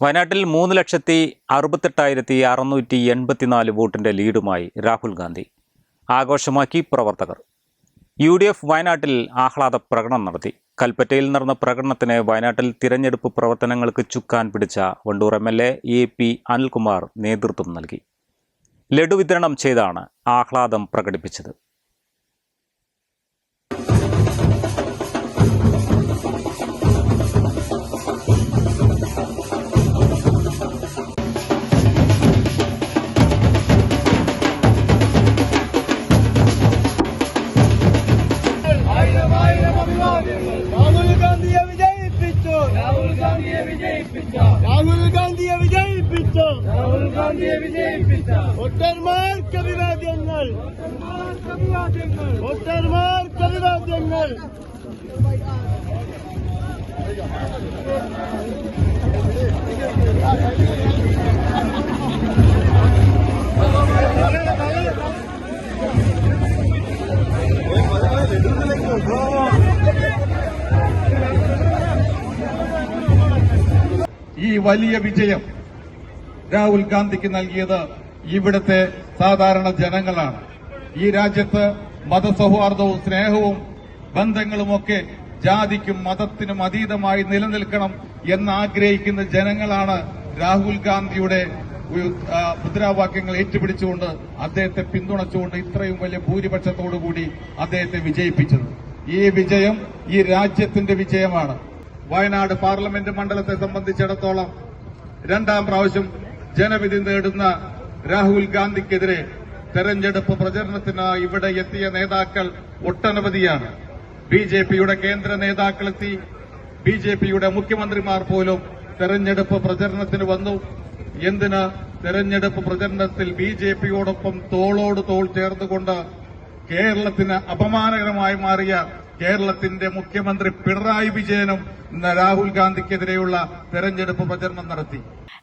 വയനാട്ടിൽ മൂന്ന് ലക്ഷത്തി അറുപത്തെട്ടായിരത്തി അറുന്നൂറ്റി എൺപത്തിനാല് വോട്ടിന്റെ ലീഡുമായി രാഹുൽ ഗാന്ധി. ആഘോഷമാക്കി പ്രവർത്തകർ. യു ഡി എഫ് വയനാട്ടിൽ ആഹ്ലാദ പ്രകടനം നടത്തി. കൽപ്പറ്റയിൽ നടന്ന പ്രകടനത്തിന് വയനാട്ടിൽ തിരഞ്ഞെടുപ്പ് പ്രവർത്തനങ്ങൾക്ക് ചുക്കാൻ പിടിച്ച Wandoor M L A A P Anilkumar നേതൃത്വം നൽകി. ലഡു വിതരണം ചെയ്താണ് ആഹ്ലാദം പ്രകടിപ്പിച്ചത്. ഗാന്ധിയെ വിജയിപ്പിച്ച രാഹുൽ ഗാന്ധിയെ വിജയിപ്പിച്ച രാഹുൽ ഗാന്ധിയെ വിജയിപ്പിച്ച വോട്ടർമാർക്ക് അഭിവാദ്യങ്ങൾ വോട്ടർമാർക്ക് അഭിവാദ്യങ്ങൾ ഈ വലിയ വിജയം രാഹുൽ ഗാന്ധിക്ക് നൽകിയത് ഇവിടുത്തെ സാധാരണ ജനങ്ങളാണ്. ഈ രാജ്യത്ത് മതസൗഹാർദ്ദവും സ്നേഹവും ബന്ധങ്ങളുമൊക്കെ ജാതിക്കും മതത്തിനും അതീതമായി നിലനിൽക്കണം എന്നാഗ്രഹിക്കുന്ന ജനങ്ങളാണ് രാഹുൽ ഗാന്ധിയുടെ മുദ്രാവാക്യങ്ങൾ ഏറ്റുപിടിച്ചുകൊണ്ട് അദ്ദേഹത്തെ പിന്തുണച്ചുകൊണ്ട് ഇത്രയും വലിയ ഭൂരിപക്ഷത്തോടുകൂടി അദ്ദേഹത്തെ വിജയിപ്പിച്ചത്. ഈ വിജയം ഈ രാജ്യത്തിന്റെ വിജയമാണ്. വയനാട് പാർലമെന്റ് മണ്ഡലത്തെ സംബന്ധിച്ചിടത്തോളം രണ്ടാം പ്രാവശ്യം ജനവിധി നേടുന്ന രാഹുൽ ഗാന്ധിക്കെതിരെ തെരഞ്ഞെടുപ്പ് പ്രചരണത്തിനായി ഇവിടെ എത്തിയ നേതാക്കൾ ഒട്ടനവധിയാണ്. ബി ജെ പിയുടെ കേന്ദ്ര നേതാക്കളെത്തി ബി ജെ പിയുടെ മുഖ്യമന്ത്രിമാർ പോലും തെരഞ്ഞെടുപ്പ് പ്രചരണത്തിന് വന്നു. എന്തിന് തെരഞ്ഞെടുപ്പ് പ്രചരണത്തിൽ ബി ജെ പിയോടൊപ്പം തോളോട് തോൾ ചേർന്നുകൊണ്ട് കേരളത്തിന് അപമാനകരമായി മാറിയ കേരളത്തിന്റെ മുഖ്യമന്ത്രി പിണറായി വിജയനും രാഹുൽ ഗാന്ധിക്കെതിരെയുള്ള തെരഞ്ഞെടുപ്പ് പ്രചരണം നടത്തി.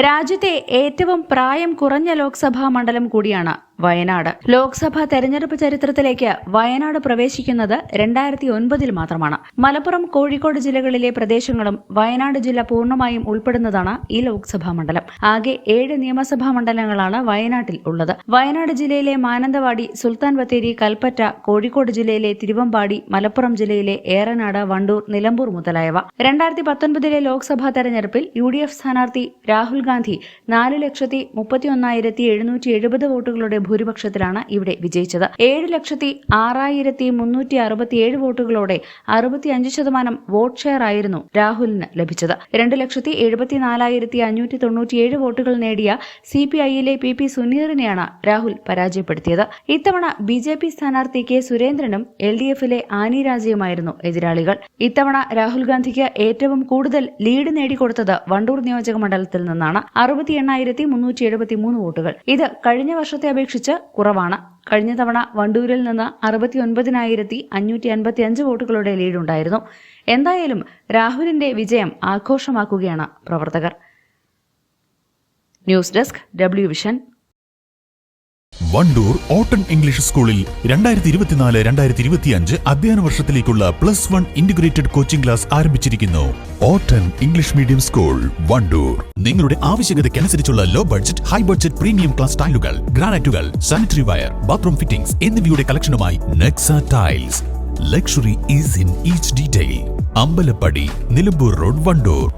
രാജ്യത്തെ ഏറ്റവും പ്രായം കുറഞ്ഞ ലോക്സഭാ മണ്ഡലം കൂടിയാണ് വയനാട്. ലോക്സഭാ തെരഞ്ഞെടുപ്പ് ചരിത്രത്തിലേക്ക് വയനാട് പ്രവേശിക്കുന്നത് രണ്ടായിരത്തി ഒൻപതിൽ മാത്രമാണ്. മലപ്പുറം കോഴിക്കോട് ജില്ലകളിലെ പ്രദേശങ്ങളും വയനാട് ജില്ല പൂർണമായും ഉൾപ്പെടുന്നതാണ് ഈ ലോക്സഭാ മണ്ഡലം. ആകെ ഏഴ് നിയമസഭാ മണ്ഡലങ്ങളാണ് വയനാട്ടിൽ ഉള്ളത്. വയനാട് ജില്ലയിലെ മാനന്തവാടി സുൽത്താൻ ബത്തേരി കൽപ്പറ്റ കോഴിക്കോട് ജില്ലയിലെ തിരുവമ്പാടി മലപ്പുറം ജില്ലയിലെ ഏറനാട് വണ്ടൂർ നിലമ്പൂർ മുതലായവ. രണ്ടായിരത്തി പത്തൊൻപതിലെ ലോക്സഭാ തെരഞ്ഞെടുപ്പിൽ യു ഡി എഫ് സ്ഥാനാർത്ഥി രാഹുൽ ഗാന്ധി നാല് ലക്ഷത്തി മുപ്പത്തിയൊന്നായിരത്തി എഴുന്നൂറ്റി എഴുപത് വോട്ടുകളുടെ ഭൂരിപക്ഷത്തിലാണ് ഇവിടെ വിജയിച്ചത്. ഏഴ് ലക്ഷത്തി ആറായിരത്തി മുന്നൂറ്റി അറുപത്തിയേഴ് വോട്ടുകളോടെ അറുപത്തിയഞ്ച് ശതമാനം വോട്ട് ഷെയർ ആയിരുന്നു രാഹുലിന് ലഭിച്ചത്. രണ്ട് ലക്ഷത്തി എഴുപത്തിനാലായിരത്തി അഞ്ഞൂറ്റി തൊണ്ണൂറ്റിയേഴ് വോട്ടുകൾ നേടിയ സി പി ഐയിലെ പി പി സുനീറിനെയാണ് രാഹുൽ പരാജയപ്പെടുത്തിയത്. ഇത്തവണ ബി ജെ പി സ്ഥാനാർത്ഥി കെ സുരേന്ദ്രനും എൽ ഡി എഫിലെ ആനി രാജയുമായിരുന്നു എതിരാളികൾ. ഇത്തവണ രാഹുൽ ഗാന്ധിക്ക് ഏറ്റവും കൂടുതൽ ലീഡ് നേടിക്കൊടുത്തത് വണ്ടൂർ നിയോജക മണ്ഡലത്തിൽ നിന്നാണ്. അറുപത്തി എണ്ണായിരത്തി മുന്നൂറ്റി എഴുപത്തി മൂന്ന് വോട്ടുകൾ. ഇത് കഴിഞ്ഞ വർഷത്തെ അപേക്ഷിച്ച് കുറവാണ്. കഴിഞ്ഞ തവണ വണ്ടൂരിൽ നിന്ന് അറുപത്തി ഒൻപതിനായിരത്തി അഞ്ഞൂറ്റി അൻപത്തി അഞ്ച് വോട്ടുകളുടെ ലീഡുണ്ടായിരുന്നു. എന്തായാലും രാഹുലിന്റെ വിജയം ആഘോഷമാക്കുകയാണ് പ്രവർത്തകർ. News desk W vision Wandoor Auton English സ്കൂളിൽ രണ്ടായിരത്തി ഇരുപത്തിനാല് രണ്ടായിരത്തി ഇരുപത്തിയഞ്ച് അധ്യയന വർഷത്തിലേക്കുള്ള plus one integrated coaching class ആരംഭിച്ചിരിക്കുന്നു. Auton English medium school Wandoor. നിങ്ങളുടെ ആവശ്യകതയ്ക്കനുസരിച്ചുള്ള low budget high budget premium class ടൈലുകൾ ഗ്രാനൈറ്റുകൾ സാനിറ്ററി വയർ ബാത്റൂം ഫിറ്റിംഗ്സ് എന്നിവയുടെ കളക്ഷനുമായി Nexa tiles luxury is in each detail Ambalappadi Nilambur road Wandoor.